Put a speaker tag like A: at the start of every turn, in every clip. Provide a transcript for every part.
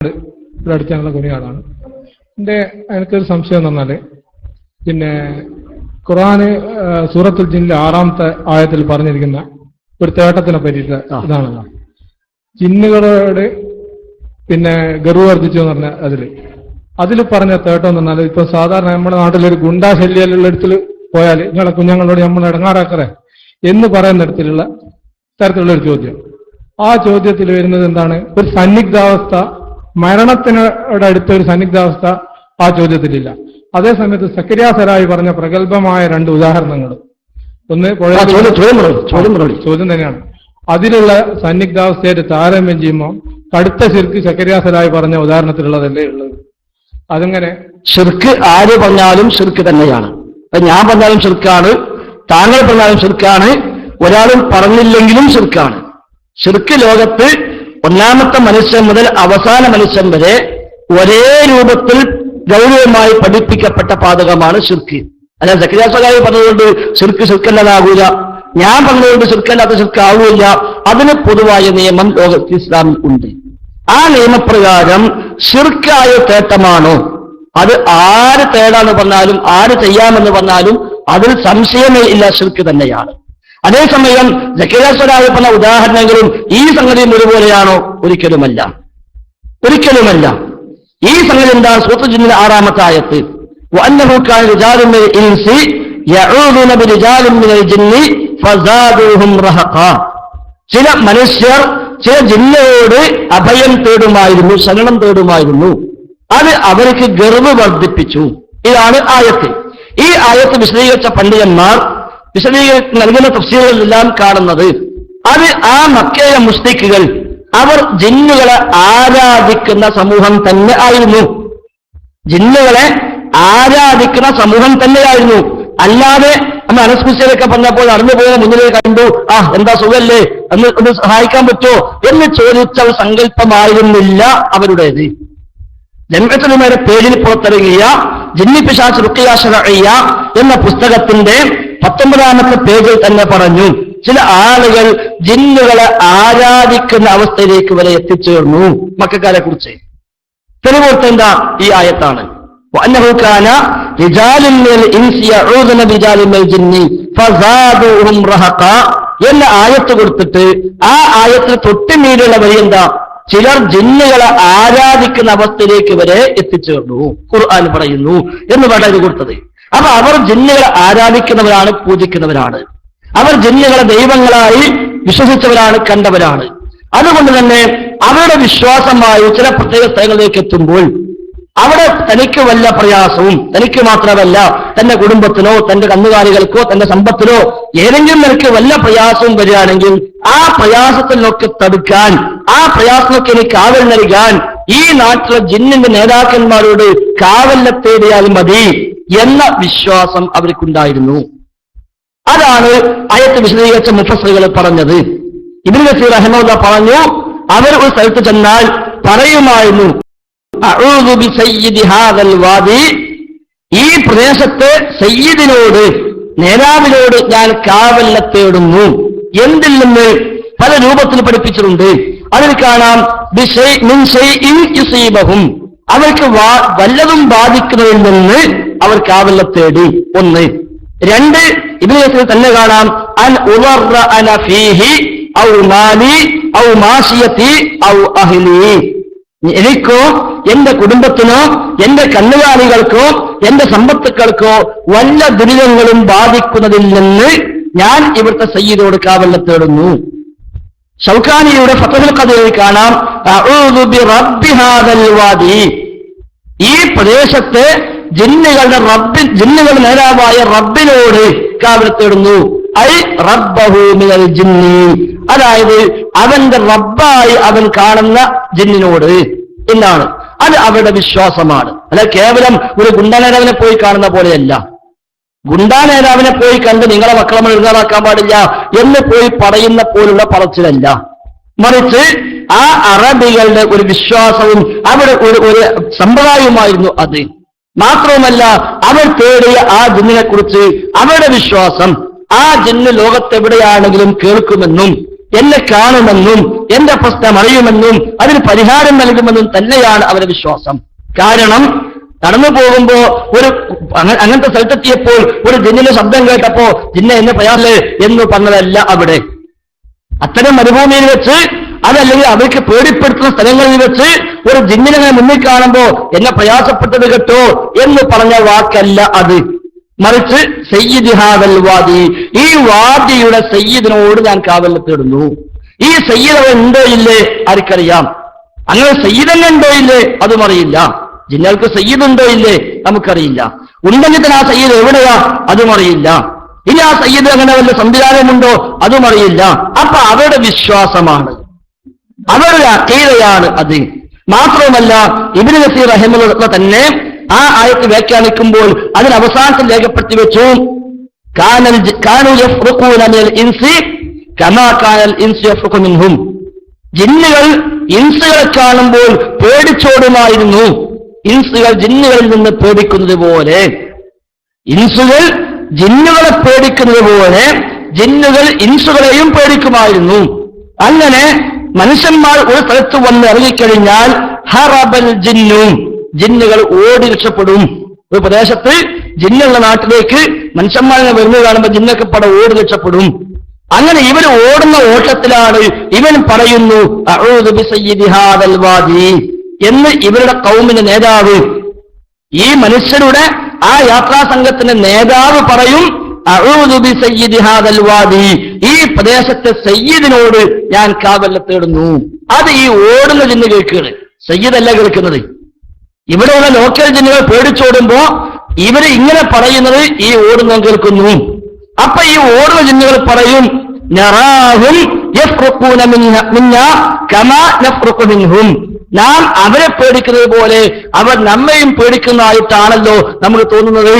A: ഇവിടെ കുനിയാളാണ് എന്റെ എനിക്കൊരു സംശയം എന്ന് പറഞ്ഞാൽ പിന്നെ ഖുറാന് സൂറത്തുൽ ജിന്നിലെ ആറാമത്തെ ആയത്തിൽ പറഞ്ഞിരിക്കുന്ന ഒരു തേട്ടത്തിനെ പറ്റിയിട്ട് ഇതാണല്ലോ ജിന്നുകളോട് പിന്നെ ഗർവ് വർദ്ധിച്ചു എന്ന് പറഞ്ഞ അതിൽ. അതിൽ പറഞ്ഞ തേട്ടം എന്ന് പറഞ്ഞാൽ ഇപ്പൊ സാധാരണ നമ്മുടെ നാട്ടിലൊരു ഗുണ്ടാ ശല്യമുള്ള ഇടത്തിൽ പോയാൽ നിങ്ങളെ കുഞ്ഞുങ്ങളോട് നമ്മൾ ഇടങ്ങാറാക്കറേ എന്ന് പറയുന്ന തരത്തിലുള്ള തരത്തിലുള്ള ഒരു ചോദ്യം. ആ ചോദ്യത്തിൽ വരുന്നത് എന്താണ്? ഒരു സന്നിഗ്ധാവസ്ഥ മരണത്തിനോട് അടുത്ത ഒരു സന്നിഗ്ധാവസ്ഥ ആ ചോദ്യത്തിലില്ല. അതേസമയത്ത് സക്രിയാസരായി പറഞ്ഞ പ്രഗത്ഭമായ രണ്ട് ഉദാഹരണങ്ങൾ ഒന്ന്
B: ചോദ്യം
A: തന്നെയാണ്. അതിലുള്ള സന്നിഗ്ധാവസ്ഥയായിട്ട് താരതമ്യം ചെയ്യുമ്പോൾ കടുത്ത ശിർക്ക് സക്കരിയാസരായി പറഞ്ഞ ഉദാഹരണത്തിലുള്ളതല്ലേ ഉള്ളത് അതെങ്ങനെ
B: ഷിർക്ക് ആര് പറഞ്ഞാലും ശിർക്ക് തന്നെയാണ്. ഞാൻ പറഞ്ഞാലും ശിർക്കാണ് താങ്കൾ പറഞ്ഞാലും ശിർക്കാണ് ഒരാളും പറഞ്ഞില്ലെങ്കിലും ശിർക്കാണ്. ശിർക്ക് ലോകത്ത് ഒന്നാമത്തെ മനുഷ്യൻ മുതൽ അവസാന മനുഷ്യൻ വരെ ഒരേ രൂപത്തിൽ ഗൗരവമായി പഠിപ്പിക്കപ്പെട്ട പാതകമാണ് ശുർക്കി. അല്ല സക്രിയാസകാരി പറഞ്ഞതുകൊണ്ട് ശുർക്ക് ഷിർക്കല്ലാതാകൂല ഞാൻ പറഞ്ഞതുകൊണ്ട് ഷിർക്കല്ലാത്ത ഷിർക്ക് ആവൂല അതിന് പൊതുവായ നിയമം ലോകത്ത് ഇസ്ലാമിൽ ഉണ്ട്. ആ നിയമപ്രകാരം ശുർക്കായ തേട്ടമാണോ? അത് ആര് തേടാന്ന് പറഞ്ഞാലും ആര് ചെയ്യാമെന്ന് പറഞ്ഞാലും അതിൽ സംശയമേ ഇല്ല ഷിർക്ക് തന്നെയാണ്. അതേസമയം ജക്കീരസ്വരാജ് പറഞ്ഞ ഉദാഹരണങ്ങളും ഈ സംഗതിയും ഒരുപോലെയാണോ? ഒരിക്കലുമല്ല. ഒരിക്കലുമല്ല. ഈ സംഗതി എന്താണ് സൂത്ര ജിന്നിലെ ആറാമത്തെ ആയത്ത്. ചില മനുഷ്യർ ചില ജില്ലയോട് അഭയം തേടുമായിരുന്നു ശരണം തേടുമായിരുന്നു. അത് അവർക്ക് ഗർവ് വർദ്ധിപ്പിച്ചു. ഇതാണ് ആയത്ത്. ഈ ആയത്ത് വിശദീകരിച്ച പണ്ഡിതന്മാർ വിശദീകരിച്ച് നൽകുന്ന തഫ്സീലുകളെല്ലാം കാണുന്നത്. അത് ആ മക്കയ മുസ്തിക്കുകൾ അവർ ജിന്നുകളെ ആരാധിക്കുന്ന സമൂഹം തന്നെ ആയിരുന്നു. ജിന്നുകളെ ആരാധിക്കുന്ന സമൂഹം തന്നെയായിരുന്നു അല്ലാതെ നമ്മൾ അനസ്മിച്ചതൊക്കെ പറഞ്ഞപ്പോൾ നടന്നു പോയ മുന്നിലേ കണ്ടു ആ എന്താ സുഖല്ലേ? എന്ന് ഒന്ന് സഹായിക്കാൻ പറ്റുമോ? എന്ന് ചോദിച്ച സങ്കല്പമായിരുന്നില്ല അവരുടേത്. ജന്മത്തിനുമേടെ പേരിൽ പുറത്തിറങ്ങിയ ജിന്നിപ്പിശാസ് റുക്കിയാശ്രയ്യ എന്ന പുസ്തകത്തിന്റെ പത്തൊമ്പതാമത്തെ പേജിൽ തന്നെ പറഞ്ഞു ചില ആളുകൾ ജിന്നുകളെ ആരാധിക്കുന്ന അവസ്ഥയിലേക്ക് വരെ എത്തിച്ചേർന്നു. മക്കാരെ കുറിച്ച് തെളിവോർത്ത് ഈ ആയത്താണ്? എന്ന ആയത്ത് കൊടുത്തിട്ട് ആ ആയത്തിന് തൊട്ടുമീടുള്ള വഴി എന്താ? ചിലർ ജിന്നുകളെ ആരാധിക്കുന്ന അവസ്ഥയിലേക്ക് വരെ എത്തിച്ചേർന്നു. ഖുർആൻ പറയുന്നു എന്ന് പറഞ്ഞത് കൊടുത്തത്. അപ്പൊ അവർ ജിന്നുകളെ ആരാധിക്കുന്നവരാണ് പൂജിക്കുന്നവരാണ്. അവർ ജിന്നുകളെ ദൈവങ്ങളായി വിശ്വസിച്ചവരാണ് കണ്ടവരാണ്. അതുകൊണ്ട് തന്നെ അവരുടെ വിശ്വാസമായി ചില പ്രത്യേക സ്ഥലങ്ങളിലേക്ക് എത്തുമ്പോൾ അവിടെ തനിക്ക് വല്ല പ്രയാസവും തനിക്ക് മാത്രമല്ല തന്റെ കുടുംബത്തിനോ തന്റെ കന്നുകാലികൾക്കോ തന്റെ സമ്പത്തിനോ ഏതെങ്കിലും നിനക്ക് വല്ല പ്രയാസവും വരികയാണെങ്കിൽ ആ പ്രയാസത്തിനൊക്കെ തടുക്കാൻ ആ പ്രയാസത്തിനൊക്കെ എനിക്ക് ആവൽ നൽകാൻ ഈ നാട്ടിലെ ജിന്നിന്റെ നേതാക്കന്മാരോട് കാവല്ല തേടിയാൽ മതി എന്ന വിശ്വാസം അവർക്കുണ്ടായിരുന്നു. അതാണ് അയത്ത് വിശദീകരിച്ച മുഫസ്സുകൾ പറഞ്ഞത്. ഇബിൻ നസീർ അഹമ്മദ പറഞ്ഞു അവർ ഒരു സ്ഥലത്ത് ചെന്നാൽ പറയുമായിരുന്നു "അഊദു ബിസയ്യിദി ഹാദൽ വാദി. ഈ പ്രദേശത്തെ സയ്യിദിനോട് നേതാവിനോട് ഞാൻ കാവല്ല തേടുന്നു. എന്തിൽ നിന്ന്? പല രൂപത്തിൽ പഠിപ്പിച്ചിട്ടുണ്ട്. അതിൽ കാണാം അവർക്ക് വല്ലതും ബാധിക്കുന്നതിൽ നിന്ന് അവർക്ക് ആവല്ല തേടി. ഒന്ന്. രണ്ട് ഇതിനെ തന്നെ കാണാം അന ഫീഹി ഔ ഔ അഹിലി. എനിക്കോ എന്റെ കുടുംബത്തിനോ എന്റെ കന്നുകാലികൾക്കോ എന്റെ സമ്പത്തുക്കൾക്കോ വല്ല ദുരിതങ്ങളും ബാധിക്കുന്നതിൽ നിന്ന് ഞാൻ ഇവിടുത്തെ സയ്യിദോട് കാവല്ല തേടുന്നു. ഷൗക്കാനിയുടെ ഫത്തഹുൽ കഥയിൽ കാണാം ഈ പ്രദേശത്തെ ജിന്നുകളുടെ റബ്ബിൻ ജിന്നുകളുടെ നേതാവായ റബ്ബിനോട് കാവൽ തേടുന്നു ഐ റബ്ബഹു മിനൽ ജിന്നി. അതായത് അവന്റെ റബ്ബായി അവൻ കാണുന്ന ജിന്നിനോട് എന്നാണ്. അത് അവരുടെ വിശ്വാസമാണ്. അല്ല കേവലം ഒരു ഗുണ്ട പോയി കാണുന്ന പോലെയല്ല. ഗുണ്ടാ നേതാവിനെ പോയി കണ്ട് നിങ്ങളെ മക്കളെ എഴുതാറാക്കാൻ പാടില്ല എന്ന് പോയി പറയുന്ന പോലുള്ള പറച്ചിലല്ല. മറിച്ച് ആ അറബികളുടെ ഒരു വിശ്വാസവും അവിടെ ഒരു ഒരു സമ്പ്രദായവുമായിരുന്നു അത്. മാത്രവുമല്ല അവർ തേടിയ ആ ജിന്നിനെ കുറിച്ച് അവരുടെ വിശ്വാസം ആ ജിന്ന് ലോകത്തെവിടെയാണെങ്കിലും കേൾക്കുമെന്നും എന്നെ കാണുമെന്നും എന്റെ പ്രശ്നം അറിയുമെന്നും അതിന് പരിഹാരം നൽകുമെന്നും തന്നെയാണ് അവരുടെ വിശ്വാസം. കാരണം നടന്നു പോകുമ്പോ ഒരു അങ്ങ- അങ്ങനത്തെ സ്ഥലത്തെത്തിയപ്പോൾ ഒരു ജിന്നിന്റെ ശബ്ദം കേട്ടപ്പോ ജിന്നെ എന്നെ പയാറില്ലേ എന്ന് പറഞ്ഞതല്ല അവിടെ. അത്തരം മരുഭൂമിയിൽ വെച്ച് അതല്ലെങ്കിൽ അവർക്ക് പേടിപ്പെടുത്തുന്ന സ്ഥലങ്ങളിൽ വെച്ച് ഒരു ജിന്നിനെ മുന്നിൽ കാണുമ്പോ എന്നെ പ്രയാസപ്പെട്ടത് കേട്ടോ എന്ന് പറഞ്ഞ വാക്കല്ല അത്. മറിച്ച് സയ്യിദ് ഹാദൽ വാദി ഈ വാദിയുടെ സയ്യിദിനോട് ഞാൻ കാവൽ തേടുന്നു ഈ സയ്യിദ് ഉണ്ടോ ഇല്ലേ ആർക്കറിയാം. അങ്ങനെ സയ്യിദന്നെ ഉണ്ടോ ഇല്ലേ അതും അറിയില്ല. ജിന്നകൾക്ക് സയ്യിദുണ്ടോ ഇല്ലേ? നമുക്കറിയില്ല. ഉണ്ടെങ്കിൽ തന്നെ ആ സയ്യിദ് എവിടെയാ? അതും അറിയില്ല. ഇനി ആ സയ്യിദ് അങ്ങനെ വല്ല സംവിധാനമുണ്ടോ? അതും അറിയില്ല. അപ്പൊ അവരുടെ വിശ്വാസമാണ്. അവരുടെ അക്കീതയാണ് അത്. മാത്രവുമല്ല ഇബിന് നസീർ റഹിമുള്ള തന്നെ ആ ആയത്ത് വ്യാഖ്യാനിക്കുമ്പോൾ അതിന് അവസാനത്തിൽ രേഖപ്പെടുത്തി വെച്ചു. ഇൻസി കമാ മിൻഹും. ജിന്നുകൾ ഇൻസുകളെ കാണുമ്പോൾ പേടിച്ചോടുമായിരുന്നു. ഇൻസുകൾ ജിന്നുകളിൽ നിന്ന് പേടിക്കുന്നത് പോലെ ഇൻസുകൾ ജിന്നുകളെ പേടിക്കുന്നത് പോലെ ജിന്നുകൾ ഇൻസുകളെയും പേടിക്കുമായിരുന്നു. അങ്ങനെ മനുഷ്യന്മാർ ഒരു സ്ഥലത്ത് വന്ന് ഇറങ്ങിക്കഴിഞ്ഞാൽ ഹറബൽ ജിന്നും ജിന്നുകൾ ഓടി രക്ഷപ്പെടും. ഒരു പ്രദേശത്ത് ജിന്നുള്ള നാട്ടിലേക്ക് മനുഷ്യന്മാരെ വരുന്നത് കാണുമ്പോൾ ജിന്നൊക്കെ പട ഓടി രക്ഷപ്പെടും. അങ്ങനെ ഇവർ ഓടുന്ന ഓട്ടത്തിലാണ് ഇവൻ പറയുന്നു എന്ന് ഇവരുടെ കൗമിന്റെ നേതാവ്. ഈ മനുഷ്യരുടെ ആ യാത്രാ സംഘത്തിന്റെ നേതാവ് പറയും ഈ പ്രദേശത്തെ സയ്യിദിനോട് ഞാൻ കാവല്ല തേടുന്നു. അത് ഈ ഓടുന്ന ജിന്ന് കേൾക്കുകയാണ്. സയ്യിദല്ല കേൾക്കുന്നത്. ഇവിടെയുള്ള ലോക്കൽ ജിന്നുകൾ പേടിച്ചോടുമ്പോ ഇവർ ഇങ്ങനെ പറയുന്നത് ഈ ഓടുന്ന കേൾക്കുന്നു. അപ്പൊ ഈ ഓടുന്ന ജിന്നുകൾ പറയും നറാഹും നാം അവരെ പേടിക്കുന്നത് പോലെ അവർ നമ്മയും പേടിക്കുന്നതായിട്ടാണല്ലോ നമുക്ക് തോന്നുന്നത്.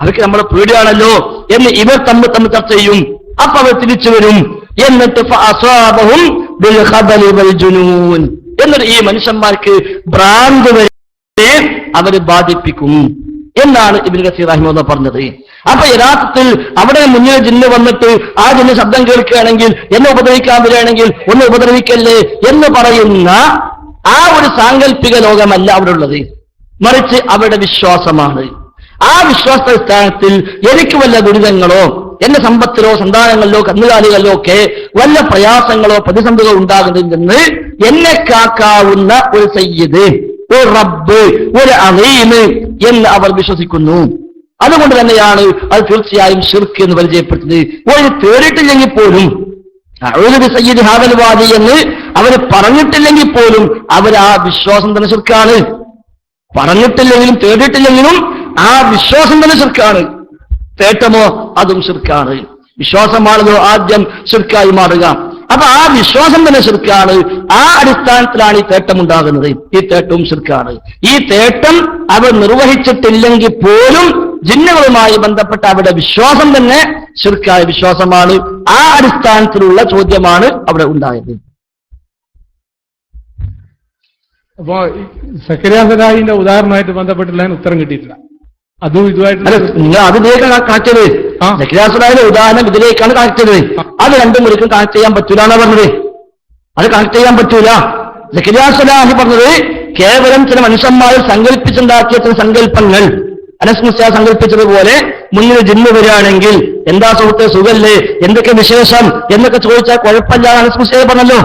B: അവർക്ക് നമ്മളെ പേടിയാണല്ലോ എന്ന് ഇവർ തമ്മിൽ തമ്മിൽ ചർച്ച ചെയ്യും. അപ്പൊ അവർ തിരിച്ചു വരും. എന്നിട്ട് എന്നിട്ട് ഈ മനുഷ്യന്മാർക്ക് ഭ്രാന്ത് വരെ അവർ ബാധിപ്പിക്കും എന്നാണ് ഇബിൻ കസീർ അഹമ്മദ് പറഞ്ഞത്. അപ്പൊ യഥാർത്ഥത്തിൽ അവിടെ മുന്നിൽ ജിന്ന് വന്നിട്ട് ആ ജിന്ന് ശബ്ദം കേൾക്കുകയാണെങ്കിൽ എന്നെ ഉപദ്രവിക്കാൻ വരികയാണെങ്കിൽ ഒന്ന് ഉപദ്രവിക്കല്ലേ എന്ന് പറയുന്ന ആ ഒരു സാങ്കല്പിക ലോകമല്ല അവിടെ ഉള്ളത് മറിച്ച് അവരുടെ വിശ്വാസമാണ്. ആ വിശ്വാസസ്ഥാനത്തിൽ എനിക്ക് വല്ല ദുരിതങ്ങളോ എന്റെ സമ്പത്തിലോ സന്താനങ്ങളിലോ കന്നുകാലികളിലോ ഒക്കെ വല്ല പ്രയാസങ്ങളോ പ്രതിസന്ധികളോ ഉണ്ടാകുന്നില്ലെന്ന് എന്നെ കാക്കാവുന്ന ഒരു സയ്യിദ് ഒരു റബ്ബ് ഒരു അമീന് എന്ന് അവർ വിശ്വസിക്കുന്നു. അതുകൊണ്ട് തന്നെയാണ് അത് തീർച്ചയായും ഷിർക്ക് എന്ന് പരിചയപ്പെടുത്തുന്നത്. ഒരു തേടിയിട്ടില്ലെങ്കിൽ പോലും സയ്യിദ് എന്ന് അവർ പറഞ്ഞിട്ടില്ലെങ്കിൽ പോലും അവർ ആ വിശ്വാസം തന്നെ ശിർക്കാണ്. പറഞ്ഞിട്ടില്ലെങ്കിലും തേടിയിട്ടില്ലെങ്കിലും ആ വിശ്വാസം തന്നെ ശിർക്കാണ്. തേട്ടമോ അതും ശിർക്കാണ്. വിശ്വാസമാണല്ലോ ആദ്യം ശിർക്കായി മാറുക. അപ്പൊ ആ വിശ്വാസം തന്നെ ശിർക്കാണ്. ആ അടിസ്ഥാനത്തിലാണ് ഈ തേട്ടം ഉണ്ടാകുന്നത്. ഈ തേട്ടവും ശിർക്കാണ്. ഈ തേട്ടം അവർ നിർവഹിച്ചിട്ടില്ലെങ്കിൽ പോലും ജിന്നുകളുമായി ബന്ധപ്പെട്ട അവരുടെ വിശ്വാസം തന്നെ ശിർക്കായ വിശ്വാസമാണ്. ആ അടിസ്ഥാനത്തിലുള്ള ചോദ്യമാണ് അവിടെ ഉണ്ടായത്.
A: അപ്പോ സക്കരാസരായിന്റെ ഉദാഹരണമായിട്ട് ബന്ധപ്പെട്ടില്ല ഉത്തരം കിട്ടിയിട്ടില്ല. അതും ഇതുമായിട്ട്
B: നിങ്ങൾ അതിലേക്കാണ് കണക്ട് ചെയ്തത്
A: ആ.
B: ഉദാഹരണം ഇതിലേക്കാണ് കണക്ട് ചെയ്തത് അത് രണ്ടും ഒരിക്കലും കണക്ട് ചെയ്യാൻ പറ്റൂല എന്നാ പറഞ്ഞത്. അത് കണക്ട് ചെയ്യാൻ പറ്റൂല. ജക്കരിയാസുലാഹി പറഞ്ഞത് കേവലം ചില മനുഷ്യന്മാർ സങ്കല്പിച്ചുണ്ടാക്കിയ ചില സങ്കല്പങ്ങൾ. അനസ്മുസ്യ സങ്കല്പിച്ചതുപോലെ മുന്നിൽ ജിന്ന് വരികയാണെങ്കിൽ എന്താ സുഹൃത്തെ സുഖല്ലേ? എന്തൊക്കെ വിശേഷം? എന്നൊക്കെ ചോദിച്ചാൽ കുഴപ്പമില്ല അനസ്മുസ്യ പറഞ്ഞല്ലോ.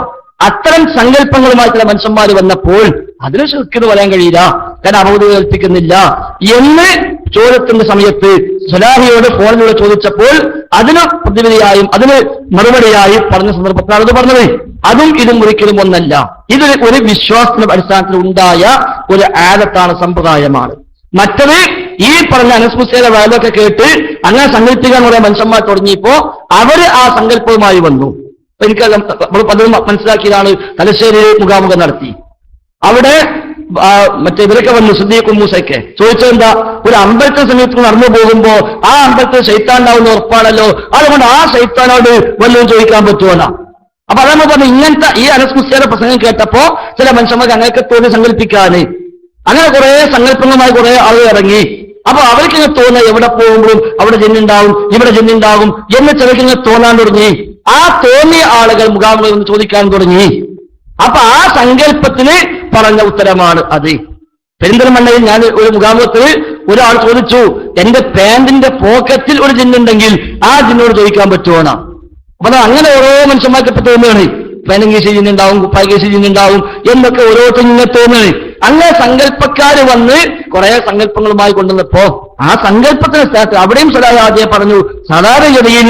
B: അത്തരം സങ്കല്പങ്ങളുമായി ചില മനുഷ്യന്മാർ വന്നപ്പോൾ അതിന് ശുക്കിന് പറയാൻ കഴിയില്ല. കാരണം അവധി കേൾപ്പിക്കുന്നില്ല എന്ന് ചോദ്യത്തിന്റെ സമയത്ത് സലാഹിയോട് ഫോണിലൂടെ ചോദിച്ചപ്പോൾ അതിന് പ്രതിവിധിയായും അതിന് മറുപടിയായി പറഞ്ഞ സന്ദർഭത്തിലാണ് അത് പറഞ്ഞത്. അതും ഇതും ഒരിക്കലും ഒന്നല്ല. ഇത് ഒരു വിശ്വാസത്തിന്റെ അടിസ്ഥാനത്തിൽ ഉണ്ടായ ഒരു ആദത്താണ് സമ്പ്രദായമാണ്. മറ്റത് ഈ പറഞ്ഞ അനുസ്മൃതിയുടെ വയലൊക്കെ കേട്ട് അങ്ങനെ സങ്കല്പിക്കാൻ കുറെ മനുഷ്യന്മാർ തുടങ്ങിയപ്പോ അവർ ആ സങ്കല്പവുമായി വന്നു. എനിക്ക് നമ്മൾ പലരും മനസ്സിലാക്കിയതാണ് തലശ്ശേരി മുഖാമുഖം നടത്തി. അവിടെ മറ്റേ ഇവരൊക്കെ വന്നു സുദ്ദീഖും മൂസയ്ക്ക് ചോദിച്ചെന്താ ഒരു അമ്പലത്തെ സമയത്ത് നടന്നു പോകുമ്പോ ആ അമ്പലത്തിൽ ശൈത്താണ്ടാവുന്ന ഉറപ്പാണല്ലോ അതുകൊണ്ട് ആ ശൈത്താനോട് വല്ലതും ചോദിക്കാൻ പറ്റുമല്ല അപ്പൊ അതാണ് പറഞ്ഞു ഇങ്ങനത്തെ ഈ അനസ്മുസ്യയുടെ പ്രസംഗം കേട്ടപ്പോ ചില മനുഷ്യന്മാർക്ക് അങ്ങനെയൊക്കെ തോന്നി സങ്കല്പിക്കാന്. അങ്ങനെ കുറെ സങ്കല്പങ്ങളുമായി കുറെ ആളുകൾ ഇറങ്ങി. അപ്പൊ അവർക്ക് ഇങ്ങനെ തോന്നുക എവിടെ പോകുമ്പോഴും അവിടെ ജെന്നുണ്ടാവും ഇവിടെ ജന്നുണ്ടാവും എന്ന് ചിലർക്ക് ഇങ്ങനെ തോന്നാൻ തുടങ്ങി. ആ തോന്നിയ ആളുകൾ മുഖാമുഖം ചോദിക്കാൻ തുടങ്ങി. അപ്പൊ ആ സങ്കല്പത്തിന് പറഞ്ഞ ഉത്തരമാണ് അത്. പെരിന്തൽമണ്ണയിൽ ഞാൻ ഒരു മുഖാമുഖത്തിൽ ഒരാൾ ചോദിച്ചു എന്റെ പാന്റിന്റെ പോക്കറ്റിൽ ഒരു ജിന്നുണ്ടെങ്കിൽ ആ ജിന്നോട് ചോദിക്കാൻ പറ്റുമോണ അപ്പൊ അങ്ങനെ ഓരോ മനുഷ്യന്മാർക്ക് ഇപ്പൊ തോന്നുകയാണ്. പതിനഞ്ച് ജിന്നുണ്ടാവും കുപ്പായി ജിന്നുണ്ടാവും എന്നൊക്കെ ഓരോരുത്തരും ഇങ്ങനെ തോന്നുകയാണ്. അങ്ങനെ സങ്കല്പക്കാര് വന്ന് കുറെ സങ്കല്പങ്ങളുമായി കൊണ്ടുവന്നപ്പോ ആ സങ്കല്പത്തിന് സ്റ്റാർട്ട് അവിടെയും സദാചാര്യ പറഞ്ഞു സാധാരണഗതിയിൽ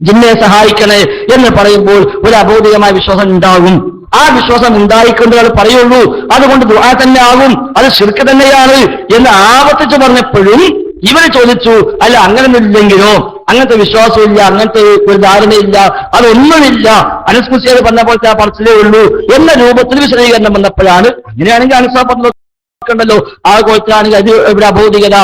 B: ജിന്നെ സഹായിക്കണേ എന്ന് പറയുമ്പോൾ ഒരു അബോധികമായ വിശ്വാസം ഉണ്ടാകും. ആ വിശ്വാസം ഉണ്ടായിക്കൊണ്ട് പറയുള്ളൂ. അതുകൊണ്ട് ദുആ തന്നെ ആകും അത് ശിർക്ക് തന്നെയാണ് എന്ന് ആവർത്തിച്ച് പറഞ്ഞപ്പോഴും ഇവർ ചോദിച്ചു അല്ല അങ്ങനൊന്നുമില്ലെങ്കിലോ? അങ്ങനത്തെ വിശ്വാസമില്ല അങ്ങനത്തെ ഒരു ധാരണയില്ല അതൊന്നുമില്ല. അനുസ്മൃതിയത് പറഞ്ഞ പോലത്തെ ആ പറച്ചിലേ ഉള്ളൂ. എന്ന രൂപത്തിൽ വിശദീകരണം വന്നപ്പോഴാണ് ഇങ്ങനെയാണെങ്കിൽ അനുസാ പറഞ്ഞല്ലോ ആ കോലത്തിലാണെങ്കിൽ അത് ഇവിടെ അബോധികത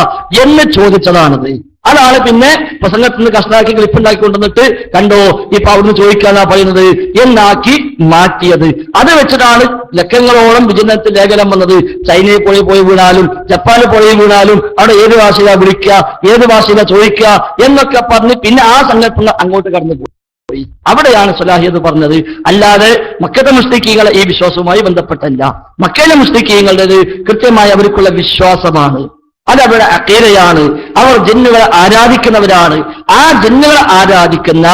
B: എന്ന് ചോദിച്ചതാണത്. അതാണ് പിന്നെ പ്രസംഗത്തിൽ നിന്ന് കഷ്ടാക്കി ക്ലിപ്പുണ്ടാക്കി കൊണ്ടുവന്നിട്ട് കണ്ടോ ഇപ്പൊ അവിടുന്ന് ചോദിക്കാന്നാ പറയുന്നത് എന്നാക്കി മാറ്റിയത്. അത് വെച്ചിട്ടാണ് ലക്ഷങ്ങളോളം വിചിന്തനത്തിൽ ലേഖനം വന്നത്. ചൈനയിൽ പോയി പോയി വീണാലും ജപ്പാനിൽ പോയി വീണാലും അവിടെ ഏത് ഭാഷയിലാ വിളിക്കുക ഏത് ഭാഷയിലാ ചോദിക്കുക എന്നൊക്കെ പറഞ്ഞ് പിന്നെ ആ സംഘത്തിൽ അങ്ങോട്ട് കടന്നു പോയി. പോയി അവിടെയാണ് സലാഹിയത് പറഞ്ഞത്. അല്ലാതെ മക്കത്തെ മുസ്ലിക്കീങ്ങളെ ഈ വിശ്വാസവുമായി ബന്ധപ്പെട്ടല്ല. മക്കയിലെ മുസ്ലിക്കീങ്ങളുടേത് കൃത്യമായി അവർക്കുള്ള വിശ്വാസമാണ്. അത് അവരുടെ അക്കീരയാണ് അവർ ജിന്നുകളെ ആരാധിക്കുന്നവരാണ്. ആ ജിന്നുകളെ ആരാധിക്കുന്ന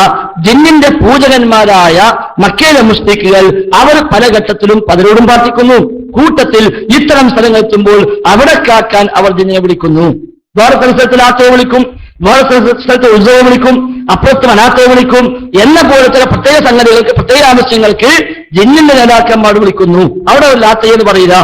B: ജിന്നിന്റെ പൂജകന്മാരായ മക്കയിലെ മുസ്ലിക്കുകൾ അവർ പല ഘട്ടത്തിലും പലരോടും പ്രാർത്ഥിക്കുന്നു. കൂട്ടത്തിൽ ഇത്തരം സ്ഥലങ്ങൾ എത്തുമ്പോൾ അവിടെ കാക്കാൻ അവർ ജിന്നിനെ വിളിക്കുന്നു. വേറെ സ്ഥലത്തിൽ ആറ്റയെ വിളിക്കും. വേറെ സ്ഥലത്ത് ഉത്സവം വിളിക്കും. അപ്പുറത്ത് മനാത്തെ വിളിക്കും. എന്ന പോലത്തെ പ്രത്യേക സംഗതികൾക്ക് പ്രത്യേക ആവശ്യങ്ങൾക്ക് ജിന്നിന്റെ നേതാക്കന്മാർ വിളിക്കുന്നു. അവിടെ ഒരു ലാത്തയെന്ന് പറയുക.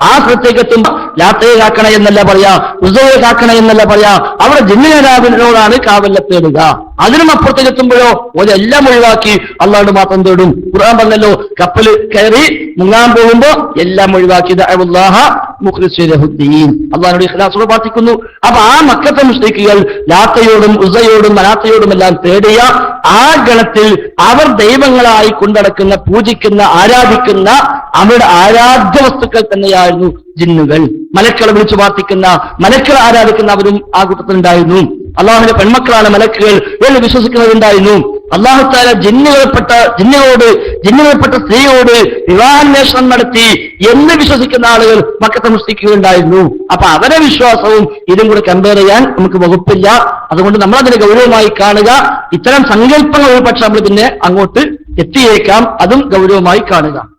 B: ആ സ്ഥലത്തേക്ക് എത്തുമ്പോ ലാത്തയെ കാക്കണ എന്നല്ല പറയാ ഉസവയെ കാക്കണ എന്നല്ല പറയാ. അവിടെ ജിന്നിനോടാണ് കാവല്ല തേടുക. അതിനും അപ്പുറത്തേക്ക് എത്തുമ്പോഴോ അതെല്ലാം ഒഴിവാക്കി അള്ളാണ്ട് മാത്രം തേടും. ഖുർആൻ പറഞ്ഞല്ലോ കപ്പൽ കയറി മുങ്ങാൻ പോകുമ്പോ എല്ലാം ഒഴിവാക്കി. അള്ളാഹിനോട് ഇഖ്ലാസോട് പ്രാർത്ഥിക്കുന്നു. അപ്പൊ ആ മക്കത്തെ മുസ്ലിക്കുകൾ ലാത്തയോടും ഉസയോടും മനാത്തയോടും എല്ലാം തേടിയ ആ ഗണത്തിൽ അവർ ദൈവങ്ങളായി കൊണ്ടടക്കുന്ന പൂജിക്കുന്ന ആരാധിക്കുന്ന അവരുടെ ആരാധ്യ വസ്തുക്കൾ തന്നെയായിരുന്നു ജിന്നുകൾ. മലക്കളെ വിളിച്ചു പ്രാർത്ഥിക്കുന്ന മലക്കളെ ആരാധിക്കുന്ന അവരും ആ കൂട്ടത്തിലുണ്ടായിരുന്നു. അള്ളാഹുവിന്റെ പെൺമക്കളാണ് മലക്കുകൾ എന്ന് വിശ്വസിക്കുന്നവരുണ്ടായിരുന്നു. അള്ളാഹുത്താല ജിന്നുകളെപ്പെട്ട ജിന്നുകളോട് ജിന്നുകളെപ്പെട്ട സ്ത്രീയോട് വിവാഹാന്വേഷണം നടത്തി എന്ന് വിശ്വസിക്കുന്ന ആളുകൾ മക്കത്തെ മുസ്ലിക്കുകളുണ്ടായിരുന്നു അപ്പൊ അവരെ വിശ്വാസവും ഇതും കൂടെ കമ്പയർ ചെയ്യാൻ നമുക്ക് വകുപ്പില്ല. അതുകൊണ്ട് നമ്മൾ അതിനെ ഗൗരവമായി കാണുക. ഇത്തരം സങ്കല്പങ്ങൾ ഒരു പക്ഷെ നമ്മൾ പിന്നെ അങ്ങോട്ട് എത്തിയേക്കാം. അതും ഗൗരവമായി കാണുക.